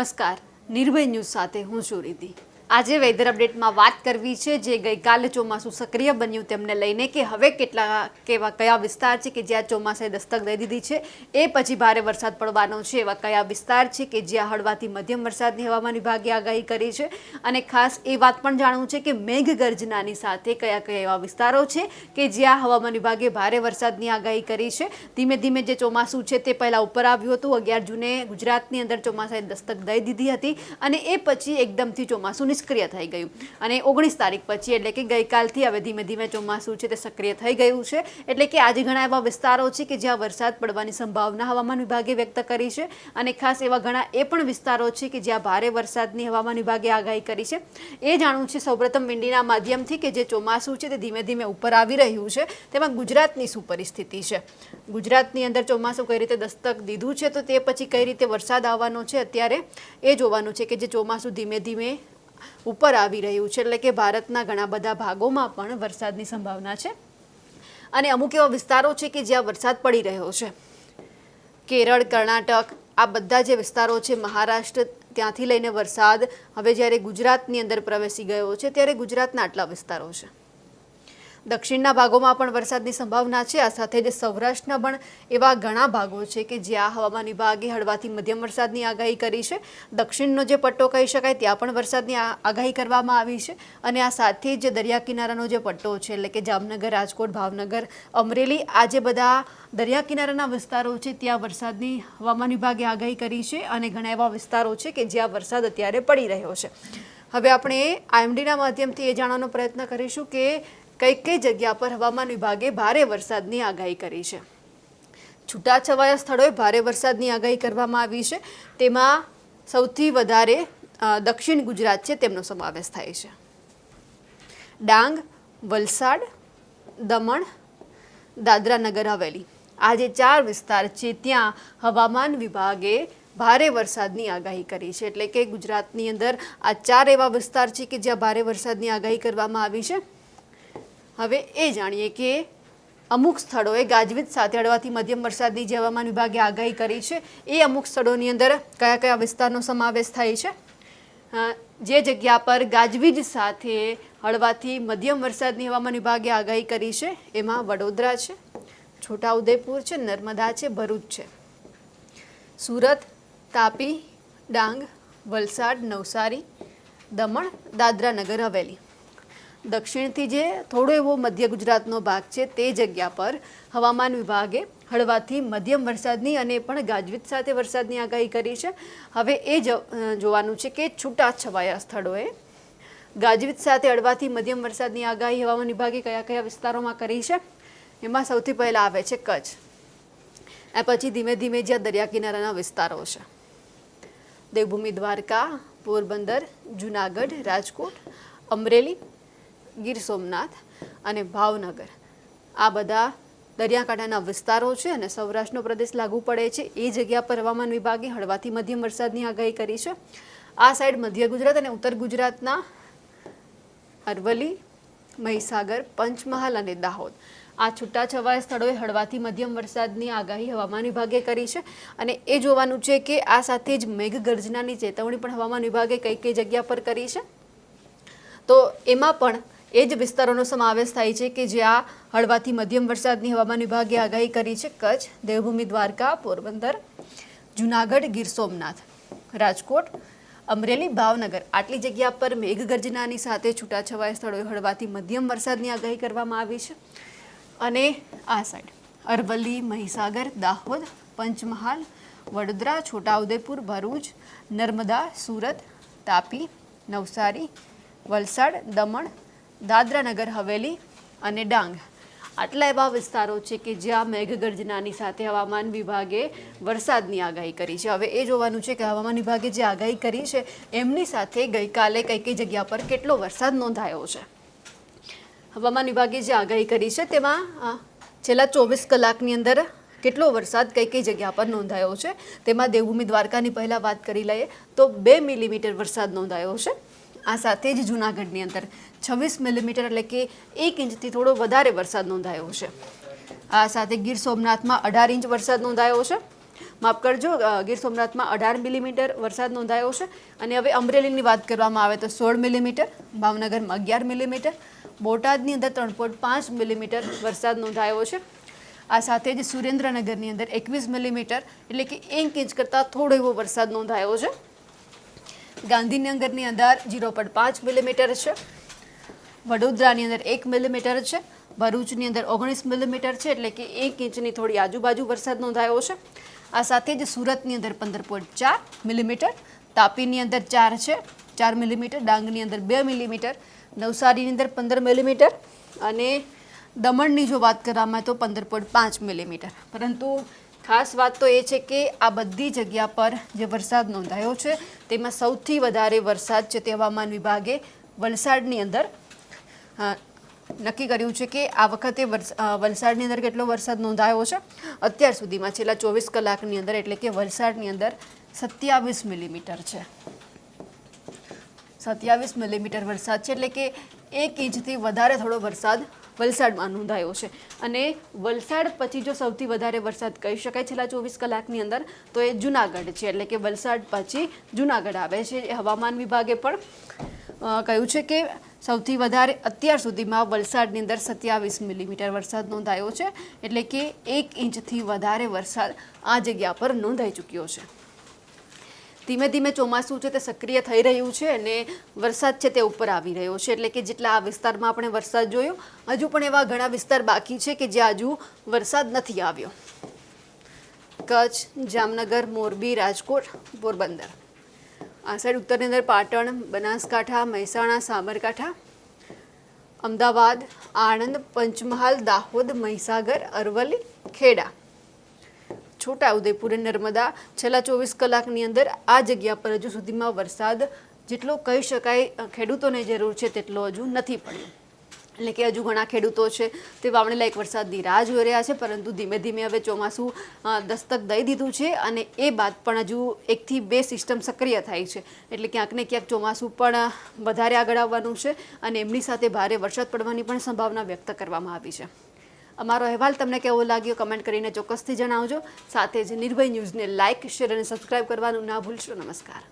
નમસ્કાર. નિર્ભય ન્યૂઝ સાથે હું છું રીતિ આજે વેધર અપડેટમાં વાત કરવી છે, જે ગઈકાલે ચોમાસું સક્રિય બન્યું તેમને લઈને કે હવે કેટલા, કેવા, કયા વિસ્તાર છે કે જ્યાં ચોમાસાએ દસ્તક દઈ દીધી છે, એ પછી ભારે વરસાદ પડવાનો છે. એવા કયા વિસ્તાર છે કે જ્યાં હળવાથી મધ્યમ વરસાદની હવામાન વિભાગે આગાહી કરી છે? અને ખાસ એ વાત પણ જાણવું છે કે મેઘગર્જનાની સાથે કયા કયા એવા વિસ્તારો છે કે જ્યાં હવામાન વિભાગે ભારે વરસાદની આગાહી કરી છે? ધીમે ધીમે જે ચોમાસું છે તે પહેલાં ઉપર આવ્યું હતું. અગિયાર જૂને ગુજરાતની અંદર ચોમાસાએ દસ્તક દઈ દીધી હતી અને એ પછી એકદમથી ચોમાસું નિષ્ક્રિય થઈ ગયું. અને ઓગણીસ તારીખ પછી એટલે કે ગઈકાલથી હવે ધીમે ધીમે ચોમાસું છે તે સક્રિય થઈ ગયું છે. એટલે કે આજે ઘણા એવા વિસ્તારો છે કે જ્યાં વરસાદ પડવાની સંભાવના હવામાન વિભાગે વ્યક્ત કરી છે. અને ખાસ એવા ઘણા એ પણ વિસ્તારો છે કે જ્યાં ભારે વરસાદની હવામાન વિભાગે આગાહી કરી છે. એ જાણવું છે સૌપ્રથમ વિંડીના માધ્યમથી કે જે ચોમાસું છે તે ધીમે ધીમે ઉપર આવી રહ્યું છે. તેમાં ગુજરાતની શું પરિસ્થિતિ છે? ગુજરાતની અંદર ચોમાસું કઈ રીતે દસ્તક દીધું છે તો તે પછી કઈ રીતે વરસાદ આવવાનો છે અત્યારે એ જોવાનું છે કે જે ચોમાસું ધીમે ધીમે ઉપર આવી રહ્યું છે. એટલે કે ભારતના ઘણા બધા ભાગોમાં પણ વરસાદની સંભાવના છે. અને અમુક એવા વિસ્તારો છે કે જ્યાં વરસાદ પડી રહ્યો છે. કેરળ, કર્ણાટક, આ બધા જે વિસ્તારો છે, મહારાષ્ટ્ર, ત્યાંથી લઈને વરસાદ, હવે જ્યારે ગુજરાતની અંદર પ્રવેશી ગયો છે, ત્યારે ગુજરાતના આટલા વિસ્તારો છે. દક્ષિણના ભાગોમાં પણ વરસાદની સંભાવના છે. આ સાથે જ સૌરાષ્ટ્રના પણ એવા ઘણા ભાગો છે કે જ્યાં હવામાન વિભાગે હળવાથી મધ્યમ વરસાદની આગાહી કરી છે. દક્ષિણનો જે પટ્ટો કહી શકાય ત્યાં પણ વરસાદની આગાહી કરવામાં આવી છે અને આ સાથે જ દરિયા કિનારાનો જે પટ્ટો છે, એટલે કે જામનગર, રાજકોટ, ભાવનગર, અમરેલી, આ જે બધા દરિયા કિનારાના વિસ્તારો છે ત્યાં વરસાદની હવામાન વિભાગે આગાહી કરી છે અને ઘણા એવા વિસ્તારો છે કે જ્યાં વરસાદ અત્યારે પડી રહ્યો છે. હવે આપણે આઈએમડીના માધ્યમથી એ જાણવાનો પ્રયત્ન કરીશું કે કઈ કઈ જગ્યા પર હવામાન વિભાગે ભારે વરસાદની આગાહી કરી છે. છૂટાછવાયા સ્થળોએ ભારે વરસાદની આગાહી કરવામાં આવી છે. તેમાં સૌથી વધારે દક્ષિણ ગુજરાત છે તેમનો સમાવેશ થાય છે. ડાંગ, વલસાડ, દમણ દાદરા નગર હવેલી. આ જે ચાર વિસ્તાર છે ત્યાં હવામાન વિભાગે ભારે વરસાદની આગાહી કરી છે. એટલે કે ગુજરાતની અંદર આ ચાર એવા વિસ્તાર છે કે જ્યાં ભારે વરસાદની આગાહી કરવામાં આવી છે. હવે એ જાણીએ કે અમુક સ્થળોએ ગાજવીજ સાથે હળવાથી મધ્યમ વરસાદની જે હવામાન વિભાગે આગાહી કરી છે. એ અમુક સ્થળોની અંદર કયા કયા વિસ્તારનો સમાવેશ થાય છે? જે જગ્યા પર ગાજવીજ સાથે હળવાથી મધ્યમ વરસાદની હવામાન વિભાગે આગાહી કરી છે, એમાં વડોદરા છે, છોટાઉદેપુર છે, નર્મદા છે, ભરૂચ છે. સુરત, તાપી, ડાંગ, વલસાડ, નવસારી, દમણ, દાદરા નગર, હવેલી. દક્ષિણથી જે થોડો એવો મધ્ય ગુજરાતનો ભાગ છે, તે જગ્યા પર હવામાન વિભાગે હળવાથી મધ્યમ વરસાદની અને પણ ગાજવીજ સાથે વરસાદની આગાહી કરી છે. હવે એ જોવાનું છે કે છૂટાછવાયા સ્થળોએ ગાજવીજ સાથે હળવાથી મધ્યમ વરસાદની આગાહી હવામાન વિભાગે કયા કયા વિસ્તારોમાં કરી છે? એમાં સૌથી પહેલાં આવે છે કચ્છ. એ પછી ધીમે ધીમે જ્યાં દરિયા કિનારાના વિસ્તારો છે. દેવભૂમિ દ્વારકા, પોરબંદર, જુનાગઢ, રાજકોટ, અમરેલી ગીર સોમનાથ અને ભાવનગર. આ બધા દરિયાકાંઠાના વિસ્તારો છે અને સૌરાષ્ટ્રનો પ્રદેશ લાગુ પડે છે. એ જગ્યા પર હવામાન વિભાગે હળવાથી મધ્યમ વરસાદની આગાહી કરી છે. આ સાઈડ મધ્ય ગુજરાત અને ઉત્તર ગુજરાતના અરવલ્લી, મહીસાગર, પંચમહાલ અને દાહોદ. આ છૂટાછવાયા સ્થળોએ હળવાથી મધ્યમ વરસાદની આગાહી હવામાન વિભાગે કરી છે. અને એ જોવાનું છે કે આ સાથે જ મેઘગર્જનાની ચેતવણી પણ હવામાન વિભાગે કઈ કઈ જગ્યા પર કરી છે. તો એમાં પણ એ જ વિસ્તારોનો સમાવેશ થાય છે કે જ્યાં હળવાથી મધ્યમ વરસાદની હવામાન વિભાગે આગાહી કરી છે. કચ્છ, દેવભૂમિ, દ્વારકા, પોરબંદર, જુનાગઢ, ગીર સોમનાથ, રાજકોટ, અમરેલી, ભાવનગર. આટલી જગ્યા પર મેઘગર્જનાની સાથે છૂટાછવાયા સ્થળોએ હળવાથી મધ્યમ વરસાદની આગાહી કરવામાં આવી છે. અને આ સાઈડ અરવલ્લી, મહીસાગર, દાહોદ, પંચમહાલ, વડોદરા, છોટાઉદેપુર, ભરૂચ, નર્મદા, સુરત, તાપી, નવસારી, વલસાડ, દમણ દાદરા નગર હવેલી અને ડાંગ. આટલા એવા વિસ્તારો છે કે જ્યાં મેઘગર્જનાની સાથે હવામાન વિભાગે વરસાદની આગાહી કરી છે. હવે એ જોવાનું છે કે હવામાન વિભાગે જે આગાહી કરી છે, એમની સાથે ગઈકાલે કઈ કઈ જગ્યા પર કેટલો વરસાદ નોંધાયો છે? હવામાન વિભાગે જે આગાહી કરી છે, તેમાં છેલ્લા ચોવીસ કલાકની અંદર કેટલો વરસાદ કઈ કઈ જગ્યા પર નોંધાયો છે? તેમાં દેવભૂમિ દ્વારકાની પહેલાં વાત કરી લઈએ તો બે મિલીમીટર વરસાદ નોંધાયો છે. આ સાથે જ જૂનાગઢની અંદર છવ્વીસ મિલીમીટર એટલે કે એક ઇંચથી થોડો વધારે વરસાદ નોંધાયો છે. આ સાથે ગીર સોમનાથમાં અઢાર ઇંચ વરસાદ નોંધાયો છે. માફ કરજો ગીર સોમનાથમાં અઢાર મિલીમીટર વરસાદ નોંધાયો છે. અને હવે અમરેલીની વાત કરવામાં આવે તો સોળ મિલીમીટર, ભાવનગરમાં અગિયાર મિલીમીટર, બોટાદની અંદર ત્રણ પોઈન્ટ પાંચ મિલીમીટર વરસાદ નોંધાયો છે. આ સાથે જ સુરેન્દ્રનગરની અંદર એકવીસ મિલીમીટર એટલે કે એક ઇંચ કરતાં થોડો એવો વરસાદ નોંધાયો છે. ગાંધીનગરની અંદર ઝીરો પોઈન્ટ પાંચ મિલીમીટર છે. વડોદરાની અંદર એક મિલીમીટર છે. ભરૂચની અંદર ઓગણીસ મિલીમીટર છે. એટલે કે એક ઇંચની થોડી આજુબાજુ વરસાદ નોંધાયો છે. આ સાથે જ સુરતની અંદર પંદર પોઈન્ટ ચાર મિલીમીટર, તાપીની અંદર ચાર છે. ચાર મિલીમીટર, ડાંગની અંદર બે મિલીમીટર, નવસારીની અંદર પંદર મિલીમીટર અને દમણની જો વાત કરવામાં તો પંદર પોઈન્ટ પાંચ મિલીમીટર. પરંતુ ખાસ વાત તો એ છે કે આ બધી જગ્યા પર જે વરસાદ નોંધાયો છે, તેમાં સૌથી વધારે વરસાદ છે તે હવામાન વિભાગે વલસાડની અંદર નક્કી કર્યું છે કે આ વખતે વલસાડની અંદર કેટલો વરસાદ નોંધાયો છે. અત્યાર સુધીમાં છેલ્લા ચોવીસ કલાકની અંદર એટલે કે વલસાડની અંદર સત્યાવીસ મિલીમીટર છે. સત્યાવીસ મિલીમીટર વરસાદ છે એટલે કે એક ઇંચથી વધારે થોડો વરસાદ વલસાડમાં નોંધાયો છે. અને વલસાડ પછી જો સૌથી વધારે વરસાદ કહી શકાય છેલ્લા ચોવીસ કલાકની અંદર, તો એ જુનાગઢ છે. એટલે કે વલસાડ પછી જુનાગઢ આવે છે. હવામાન વિભાગે પણ કહ્યું છે કે સૌથી વધારે અત્યાર સુધીમાં વલસાડની અંદર સત્યાવીસ મિલીમીટર વરસાદ નોંધાયો છે. એટલે કે એક ઇંચથી વધારે વરસાદ આ જગ્યા પર નોંધાઈ ચૂક્યો છે. ધીમે ધીમે ચોમાસું છે તે સક્રિય થઈ રહ્યું છે અને વરસાદ છે તે ઉપર આવી રહ્યો છે. એટલે કે જેટલા આ વિસ્તારમાં આપણે વરસાદ જોયો, હજુ પણ એવા ઘણા વિસ્તાર બાકી છે કે જ્યાં હજુ વરસાદ નથી આવ્યો. કચ્છ, જામનગર, મોરબી, રાજકોટ, પોરબંદર. આ સાઈડ ઉત્તરની અંદર પાટણ, બનાસકાંઠા, મહેસાણા, સાબરકાંઠા, અમદાવાદ, આણંદ, પંચમહાલ, દાહોદ, મહીસાગર, અરવલ્લી, ખેડા. છોટા ઉદેપુર અને નર્મદા. છેલ્લા ચોવીસ કલાકની અંદર આ જગ્યા પર હજુ સુધીમાં વરસાદ જેટલો કહી શકાય ખેડૂતોને જરૂર છે તેટલો હજુ નથી પડ્યો. એટલે કે હજુ ઘણા ખેડૂતો છે તે વાવણી લાયક વરસાદની રાહ જોઈ રહ્યા છે, પરંતુ ધીમે ધીમે હવે ચોમાસું દસ્તક દઈ દીધું છે અને એ બાદ પણ હજુ એકથી બે સિસ્ટમ સક્રિય થાય છે. એટલે ક્યાંક ને ક્યાંક ચોમાસું પણ વધારે આગળ આવવાનું છે અને એમની સાથે ભારે વરસાદ પડવાની પણ સંભાવના વ્યક્ત કરવામાં આવી છે. અમારો અહેવાલ તમને કેવો લાગ્યો કમેન્ટ કરીને ચોક્કસથી જણાવજો. સાથે જ નિર્ભય ન્યૂઝને લાઇક, શેર અને સબસ્ક્રાઇબ કરવાનું ના ભૂલશો. નમસ્કાર.